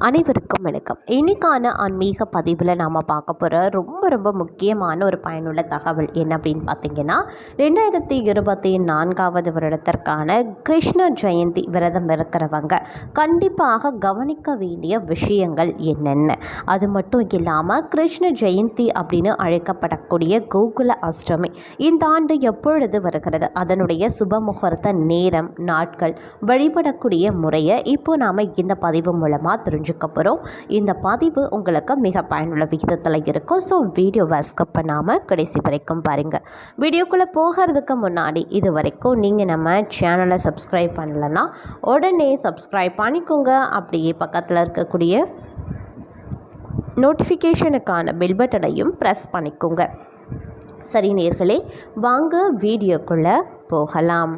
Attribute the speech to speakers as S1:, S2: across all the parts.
S1: அனைவருக்கும் வணக்கம். இன்னைக்கான ஆன்மீக பதிவில் நாம் பார்க்க போகிற ரொம்ப ரொம்ப முக்கியமான ஒரு பயனுள்ள தகவல் என்ன அப்படின்னு பார்த்தீங்கன்னா ரெண்டாயிரத்தி இருபத்தி நான்காவது வருடத்திற்கான கிருஷ்ண ஜெயந்தி விரதம் இருக்கிறவங்க கண்டிப்பாக கவனிக்க வேண்டிய விஷயங்கள் என்னென்ன? அது மட்டும் இல்லாமல் கிருஷ்ண ஜெயந்தி அப்படின்னு அழைக்கப்படக்கூடிய கோகுல அஷ்டமி இந்த ஆண்டு எப்பொழுது வருகிறது? அதனுடைய சுப முகூர்த்த நேரம் நாட்கள் வழிபடக்கூடிய முறையை இப்போ நாம் இந்த பதிவு மூலமாக தெரிஞ்சுக்க தெரிஞ்சுக்கப்புறம் இந்த பதிவு உங்களுக்கு மிக பயனுள்ள விகிதத்தில் இருக்கும். ஸோ வீடியோவை ஸ்கிப் பண்ணாமல் கடைசி வரைக்கும் பாருங்கள் வீடியோக்குள்ளே போகிறதுக்கு முன்னாடி இது வரைக்கும் நீங்கள் நம்ம சேனலை சப்ஸ்கிரைப் பண்ணலன்னா உடனே சப்ஸ்கிரைப் பண்ணிக்கோங்க. அப்படியே பக்கத்தில் இருக்கக்கூடிய நோட்டிஃபிகேஷனுக்கான பெல் பட்டனையும் ப்ரெஸ் பண்ணிக்கோங்க. சரி நேர்களே வாங்க வீடியோக்குள்ளே போகலாம்.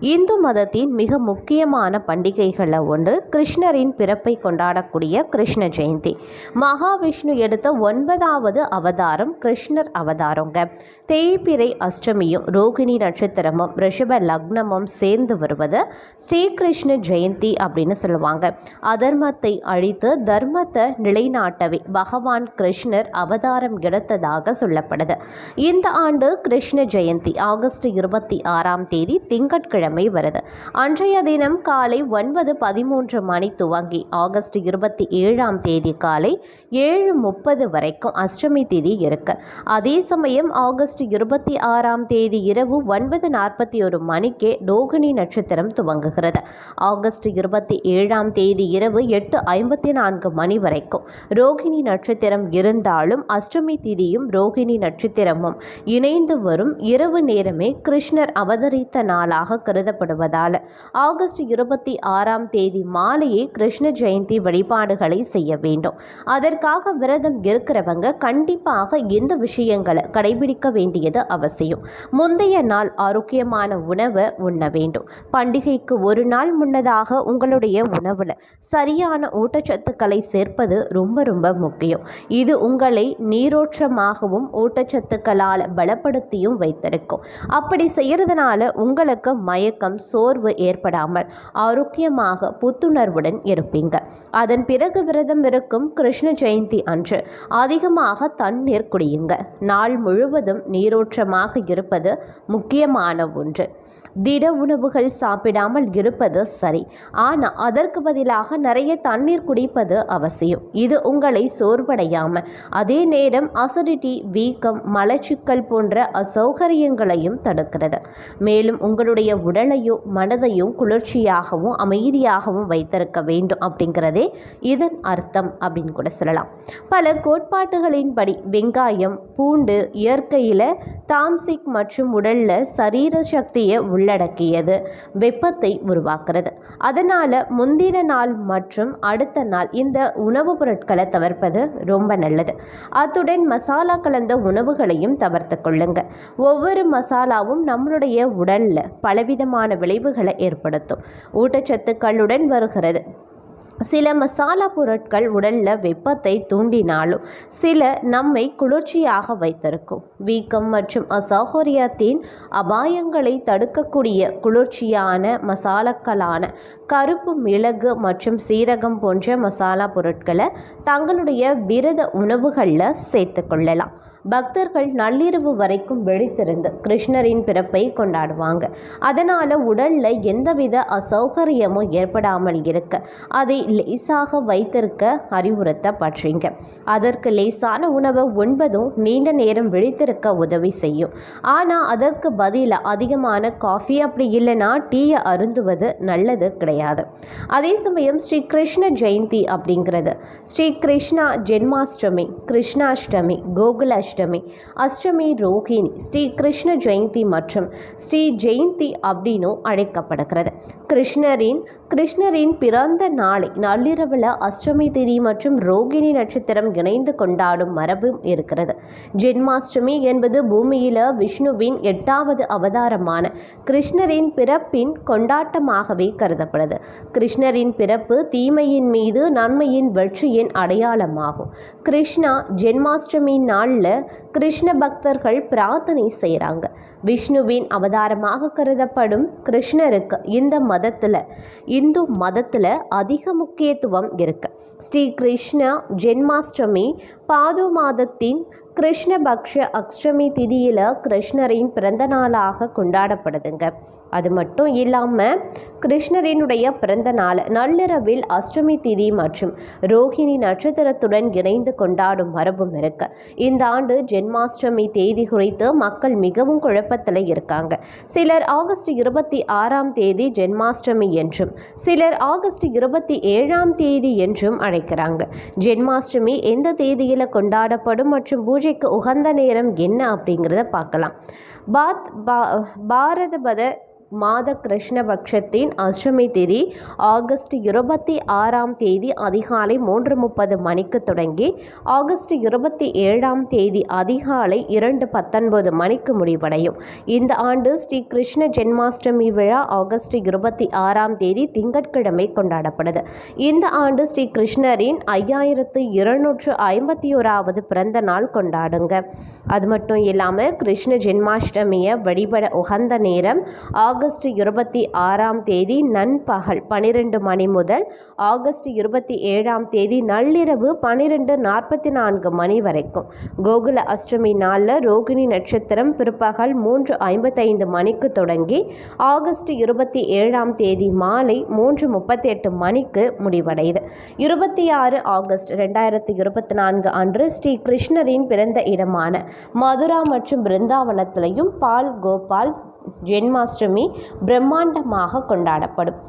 S1: இந்து மதத்தின் மிக முக்கியமான பண்டிகைகளில் ஒன்று கிருஷ்ணரின் பிறப்பை கொண்டாடக்கூடிய கிருஷ்ண ஜெயந்தி. மகாவிஷ்ணு எடுத்த ஒன்பதாவது அவதாரம் கிருஷ்ணர் அவதாரங்க. தேய்பிரை அஷ்டமியும் ரோகிணி நட்சத்திரமும் ரிஷப லக்னமும் சேர்ந்து வருவது ஸ்ரீகிருஷ்ண ஜெயந்தி அப்படின்னு சொல்லுவாங்க. அதர்மத்தை அழித்து தர்மத்தை நிலைநாட்டவே பகவான் கிருஷ்ணர் அவதாரம் எடுத்ததாக சொல்லப்படுது. இந்த ஆண்டு கிருஷ்ண ஜெயந்தி ஆகஸ்ட் இருபத்தி ஆறாம் தேதி திங்கட்கிழமை வருது. அன்றைய தினம் காலை ஒன்பது பதிமூன்று மணி துவங்கி ஆகஸ்ட் இருபத்தி ஏழாம் தேதி காலை ஏழு முப்பது வரைக்கும் அஷ்டமி திதி இருக்கு. அதே சமயம் ஆகஸ்ட் இருபத்தி ஆறாம் தேதி இரவு ஒன்பது நாற்பத்தி ஒரு மணிக்கே ரோகிணி நட்சத்திரம் துவங்குகிறது. ஆகஸ்ட் இருபத்தி ஏழாம் தேதி இரவு எட்டு ஐம்பத்தி நான்கு மணி வரைக்கும் ரோகிணி நட்சத்திரம் இருந்தாலும் அஷ்டமி திதியும் ரோகிணி நட்சத்திரமும் இணைந்து வரும். இரவு நேரமே கிருஷ்ணர் அவதரித்த நாளாக கருதப்படுவதால் ஆகஸ்ட் இருபத்தி ஆறாம் தேதி மாலையே கிருஷ்ண ஜெயந்தி வழிபாடுகளை செய்ய வேண்டும். அதற்காக விரதம் இருக்கிறவங்க கண்டிப்பாக இந்த விஷயங்களை கடைபிடிக்க வேண்டியது அவசியம். முந்தைய நாள் ஆரோக்கியமான உணவை உண்ண வேண்டும். பண்டிகைக்கு ஒரு நாள் முன்னதாக உங்களுடைய உணவில் சரியான ஊட்டச்சத்துக்களை சேர்ப்பது ரொம்ப ரொம்ப முக்கியம். இது உங்களை நீரோற்றமாகவும் ஊட்டச்சத்துக்களால் பலப்படுத்தியும் வைத்திருக்கும். அப்படி செய்யறதுனால உங்களுக்கு மயக்கம் சோர்வு ஏற்படாமல் ஆரோக்கியமாக புத்துணர்வுடன் இருப்பீங்க. அதன் பிறகு விரதம் இருக்கும் கிருஷ்ண ஜெயந்தி அன்று அதிகமாக தண்ணீர் குடியுங்க. நாள் முழுவதும் நீரோற்றமாக இருப்பது முக்கியமான ஒன்று. திட உணவுகள் சாப்பிடாமல் இருப்பது சரி. ஆனால் அதற்கு பதிலாக நிறைய தண்ணீர் குடிப்பது அவசியம். இது உங்களை சோர்வடையாமல் அதே நேரம் அசிடிட்டி வீக்கம் மலச்சிக்கல் போன்ற அசௌகரியங்களையும் தடுக்கிறது. மேலும் உங்களுடைய உடலையும் மனதையும் குளிர்ச்சியாகவும் அமைதியாகவும் வைத்திருக்க வேண்டும் அப்படிங்கிறதே இதன் அர்த்தம் அப்படின்னு கூட சொல்லலாம். பல கோட்பாட்டுகளின்படி வெங்காயம் பூண்டு இயற்கையில் தாம்சிக் மற்றும் உடலில் சரீர சக்தியை உள்ளடக்கியது. வெப்பத்தை உருவாக்குறது அதனால் முந்தின நாள் மற்றும் அடுத்த நாள் இந்த உணவுப் பொருட்களை தவிர்ப்பது ரொம்ப நல்லது. அத்துடன் மசாலா கலந்த உணவுகளையும் தவிர்த்து கொள்ளுங்க. ஒவ்வொரு மசாலாவும் நம்மளுடைய உடலில் பலவிதமான விளைவுகளை ஏற்படுத்தும். ஊட்டச்சத்துக்களுடன் வருகிறது. சில மசாலா பொருட்கள் உடலில் வெப்பத்தை தூண்டினாலும் சில நம்மை குளிர்ச்சியாக வைத்திருக்கும். வீக்கம் மற்றும் அசௌகரியத்தின் அபாயங்களை தடுக்கக்கூடிய குளிர்ச்சியான மசாலாக்களான கருப்பு மிளகு மற்றும் சீரகம் போன்ற மசாலா பொருட்களை தங்களுடைய விரத உணவுகளில் சேர்த்துக்கொள்ளலாம் பக்தர்கள் நள்ளிரவு வரைக்கும் விழித்திருந்து கிருஷ்ணரின் பிறப்பை கொண்டாடுவாங்க. அதனால் உடலில் எந்தவித அசௌகரியமும் ஏற்படாமல் இருக்க அதை லேசாக வைத்திருக்க அறிவுறுத்தப்படுறீங்க. அதற்கு லேசான உணவை உண்பதும் நீண்ட நேரம் விழித்திருக்க உதவி செய்யும். ஆனால் அதற்கு பதிலாக அதிகமான காஃபி அப்படி இல்லைன்னா டீயை அருந்துவது நல்லது கிடையாது. அதே சமயம் ஸ்ரீ கிருஷ்ண ஜெயந்தி அப்படிங்கிறது. ஸ்ரீ கிருஷ்ணா ஜென்மாஷ்டமி கிருஷ்ணாஷ்டமி கோகுலாஷ்டமி அஷ்டமி. அஷ்டமி ரோஹிணி ஸ்ரீ கிருஷ்ண ஜெயந்தி மற்றும் ஸ்ரீ ஜெயந்தி அப்படின்னும் அழைக்கப்படுகிறது. கிருஷ்ணரின் கிருஷ்ணரின் பிறந்த நாளை நள்ளிரவில் அஷ்டமி திதி மற்றும் ரோகிணி நட்சத்திரம் இணைந்து கொண்டாடும் மரபும் இருக்கிறது. ஜென்மாஷ்டமி என்பது பூமியில் விஷ்ணுவின் எட்டாவது அவதாரமான கிருஷ்ணரின் பிறப்பின் கொண்டாட்டமாகவே கருதப்படுது. கிருஷ்ணரின் பிறப்பு தீமையின் மீது நன்மையின் வெற்றியின் அடையாளமாகும். கிருஷ்ணா ஜென்மாஷ்டமி நாளில் கிருஷ்ண பக்தர்கள் பிரார்த்தனை செய்கிறாங்க விஷ்ணுவின் அவதாரமாக கருதப்படும் கிருஷ்ணருக்கு இந்த மதத்தில் இந்து மதத்தில் அதிக முக்கியத்துவம் இருக்கு. ஸ்ரீ கிருஷ்ண ஜென்மாஷ்டமி பாது மாதத்தின் கிருஷ்ணபக்ஷ அஷ்டமி திதியில் கிருஷ்ணரின் பிறந்த நாளாக கொண்டாடப்படுதுங்க. அது மட்டும் இல்லாமல் கிருஷ்ணரினுடைய பிறந்த நாள் நள்ளிரவில் அஷ்டமி திதி மற்றும் ரோஹிணி நட்சத்திரத்துடன் இணைந்து கொண்டாடும் மரபும் இருக்கு. இந்த ஆண்டு ஜென்மாஷ்டமி தேதி குறித்து மக்கள் மிகவும் குழப்பத்தில் இருக்காங்க. சிலர் ஆகஸ்ட் இருபத்தி ஆறாம் தேதி ஜென்மாஷ்டமி என்றும் சிலர் ஆகஸ்ட் இருபத்தி ஏழாம் தேதி என்றும் அழைக்கிறாங்க. ஜென்மாஷ்டமி எந்த தேதியில் கொண்டாடப்படும் மற்றும் பூஜைக்கு உகந்த நேரம் என்ன அப்படிங்கிறத பார்க்கலாம். பாத் பா பாரதபத மாத கிருஷ்ணபக்ஷத்தின் அஷ்டமி திதி ஆகஸ்ட் இருபத்தி ஆறாம் தேதி அதிகாலை மூன்று முப்பது மணிக்கு தொடங்கி ஆகஸ்ட் இருபத்தி ஏழாம் தேதி அதிகாலை இரண்டு பத்தொன்பது மணிக்கு முடிவடையும். இந்த ஆண்டு ஸ்ரீ கிருஷ்ண ஜென்மாஷ்டமி விழா ஆகஸ்ட் இருபத்தி ஆறாம் தேதி திங்கட்கிழமை கொண்டாடப்படுது. இந்த ஆண்டு ஸ்ரீ கிருஷ்ணரின் ஐயாயிரத்து இருநூற்று ஐம்பத்தி ஓராவது பிறந்த நாள் கொண்டாடுங்க. அது மட்டும் இல்லாமல் கிருஷ்ண ஜென்மாஷ்டமியை வழிபட உகந்த நேரம் ஆகஸ்ட் இருபத்தி ஆறாம் தேதி நண்பகல் பனிரெண்டு மணி முதல் ஆகஸ்ட் இருபத்தி ஏழாம் தேதி நள்ளிரவு பனிரெண்டு நாற்பத்தி நான்கு மணி வரைக்கும். கோகுல அஷ்டமி நாளில் ரோகிணி நட்சத்திரம் பிற்பகல் மூன்று ஐம்பத்தைந்து மணிக்கு தொடங்கி ஆகஸ்ட் இருபத்தி ஏழாம் தேதி மாலை மூன்று முப்பத்தி எட்டு மணிக்கு முடிவடையுது. இருபத்தி ஆறு ஆகஸ்ட் ரெண்டாயிரத்தி இருபத்தி நான்கு அன்று ஸ்ரீ கிருஷ்ணரின் பிறந்த இடமான மதுரா மற்றும் பிருந்தாவனத்திலையும் பால் கோபால் ஜென்மாஷ்டமி பிரம்மாண்டமாக கொண்டாடப்படும்.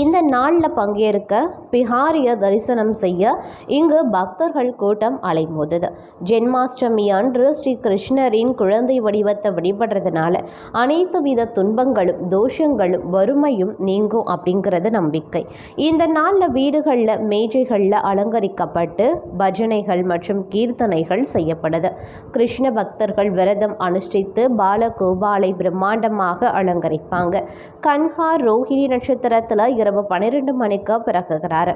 S1: இந்த நாளில் பங்கேற்க பிஹாரிய தரிசனம் செய்ய இங்கு பக்தர்கள் கூட்டம் அலைமோதுது. ஜென்மாஷ்டமி அன்று ஸ்ரீ கிருஷ்ணரின் குழந்தை வடிவத்தை வழிபடுறதுனால அனைத்து வித துன்பங்களும் தோஷங்களும் வறுமையும் நீங்கும் அப்படிங்கிறது நம்பிக்கை. இந்த நாளில் வீடுகளில் மேஜைகளில் அலங்கரிக்கப்பட்டு பஜனைகள் மற்றும் கீர்த்தனைகள் செய்யப்படுது. கிருஷ்ண பக்தர்கள் விரதம் அனுஷ்டித்து பாலகோபாலை பிரம்மாண்டமாக அலங்கரிப்பாங்க. கன்ஹார் ரோஹிணி நட்சத்திரத்தில் இரவு பன்னிரெண்டு மணிக்கு பிறகுகிறார்.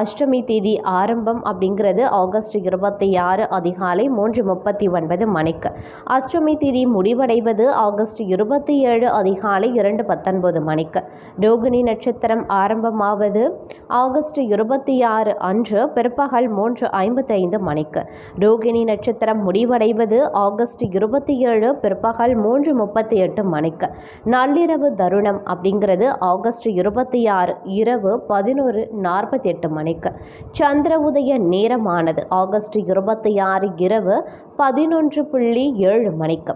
S1: அஷ்டமி தேதி ஆரம்பம் அப்படிங்கிறது ஆகஸ்ட் இருபத்தி ஆறு அதிகாலை மூன்று முப்பத்தி ஒன்பது மணிக்கு. அஷ்டமி தேதி முடிவடைவது ஆகஸ்ட் இருபத்தி ஏழு அதிகாலை இரண்டு பத்தொன்பது மணிக்கு. ரோகிணி நட்சத்திரம் ஆரம்பமாவது ஆகஸ்ட் இருபத்தி ஆறு அன்று பிற்பகல் மூன்று ஐம்பத்தைந்து மணிக்கு. ரோகிணி நட்சத்திரம் முடிவடைவது ஆகஸ்ட் இருபத்தி ஏழு பிற்பகல் மூன்று முப்பத்தி எட்டு மணிக்கு. நள்ளிரவு தருணம் அப்படிங்கிறது ஆகஸ்ட் இருபத்தி ஆறு இரவு பதினோரு நாற்பத்தி எட்டு மணிக்கு. சந்திர உதய நேரமானது ஆகஸ்ட் இருபத்தி ஆறு இரவு பதினொன்று புள்ளி ஏழு மணிக்கு.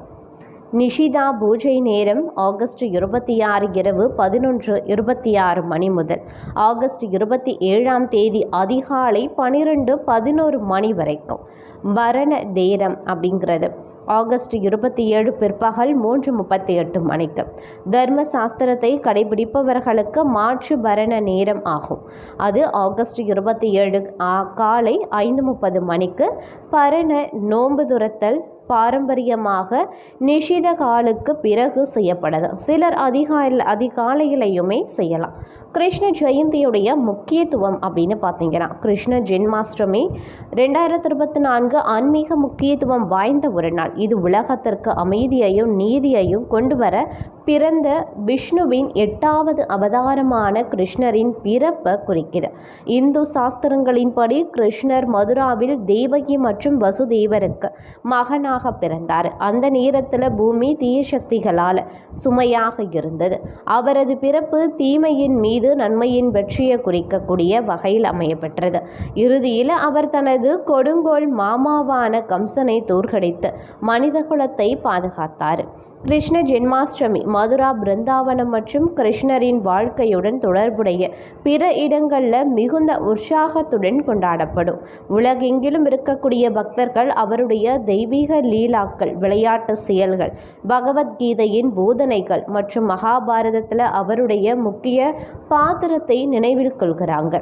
S1: நிஷிதா பூஜை நேரம் ஆகஸ்ட் இருபத்தி ஆறு இரவு பதினொன்று இருபத்தி ஆறு மணி முதல். ஆகஸ்ட் இருபத்தி ஏழாம் தேதி அதிகாலை பனிரெண்டு பதினோரு மணி வரைக்கும். மரண தேரம் அப்படிங்கிறது. ஆகஸ்ட் இருபத்தி ஏழு பிற்பகல் மூன்று முப்பத்தி எட்டு மணிக்கு. தர்ம சாஸ்திரத்தை கடைபிடிப்பவர்களுக்கு மாற்று பரண நேரம் ஆகும். அது ஆகஸ்ட் இருபத்தி ஏழு காலை ஐந்து முப்பது மணிக்கு பரண நோன்பு துரத்தல் பாரம்பரியமாக நிஷித காலுக்கு பிறகு செய்யப்படுது சிலர் அதிகால அதிகாலையிலையுமே செய்யலாம். கிருஷ்ண ஜெயந்தியுடைய முக்கியத்துவம் அப்படின்னு பார்த்தீங்கன்னா கிருஷ்ண ஜென்மாஷ்டமி ரெண்டாயிரத்தி இருபத்தி நான்கு ஆன்மீக முக்கியத்துவம் வாய்ந்த ஒரு நாள். இது உலகத்திற்கு அமைதியையும் நீதியையும் கொண்டு வர பிறந்த விஷ்ணுவின் எட்டாவது அவதாரமான கிருஷ்ணரின் பிறப்பை குறிக்குது. இந்து சாஸ்திரங்களின்படி கிருஷ்ணர் மதுராவில் தேவகி மற்றும் வசுதேவருக்கு மகனாக பிறந்தார். அந்த நேரத்தில் பூமி தீய சக்திகளால் சுமையாக இருந்தது. அவரது பிறப்பு தீமையின் மீது நன்மையின் வெற்றியை குறிக்கக்கூடிய வகையில் அமையப்பெற்றது. இறுதியில் அவர் தனது கொடுங்கோல் மாமாவான கம்சனை தோற்கடித்து மனிதகுலத்தை பாதுகாத்தார். கிருஷ்ண ஜென்மாஷ்டமி மதுரா பிருந்தாவனம் மற்றும் கிருஷ்ணரின் வாழ்க்கையுடன் தொடர்புடைய பிற இடங்களில் மிகுந்த உற்சாகத்துடன் கொண்டாடப்படும். உலகெங்கிலும் இருக்கக்கூடிய பக்தர்கள் அவருடைய தெய்வீக லீலாக்கள் விளையாட்டு செயல்கள் பகவத்கீதையின் போதனைகள் மற்றும் மகாபாரதத்தில் அவருடைய முக்கிய பாத்திரத்தை நினைவில் கொள்கிறாங்க.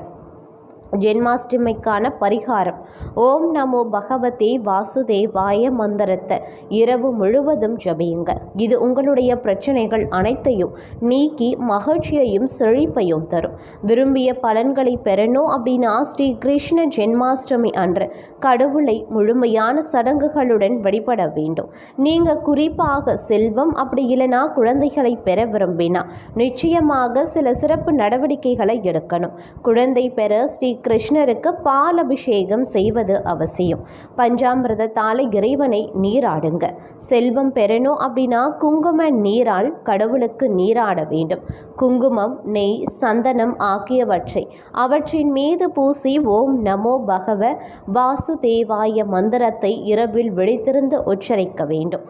S1: ஜென்மாஷ்டமிக்கான பரிகாரம். ஓம் நமோ பகவதே வாசுதேவாய மந்திரத்தை. இரவு முழுவதும் ஜபியுங்க இது உங்களுடைய பிரச்சனைகள் அனைத்தையும் நீக்கி மகிழ்ச்சியையும் செழிப்பையும் தரும். விரும்பிய பலன்களை பெறணும் அப்படின்னா ஸ்ரீ கிருஷ்ண ஜென்மாஷ்டமி அன்று கடவுளை முழுமையான சடங்குகளுடன் வழிபட வேண்டும். நீங்கள் குறிப்பாக செல்வம் அப்படி இல்லைனா குழந்தைகளை பெற விரும்பினா நிச்சயமாக சில சிறப்பு நடவடிக்கைகளை எடுக்கணும். குழந்தை பெற ஸ்ரீ கிருஷ்ணருக்கு பால் அபிஷேகம் செய்வது அவசியம். பஞ்சாமிரதத்தால் இறைவனை நீராடுங்க. செல்வம் பெறணும் அப்படின்னா குங்கும நீரால் கடவுளுக்கு நீராட வேண்டும். குங்குமம் நெய் சந்தனம் ஆகியவற்றை அவற்றின் மீது பூசி ஓம் நமோ பகவ வாசுதேவாய மந்திரத்தை இரவில் விழித்திருந்து உச்சரிக்க வேண்டும்.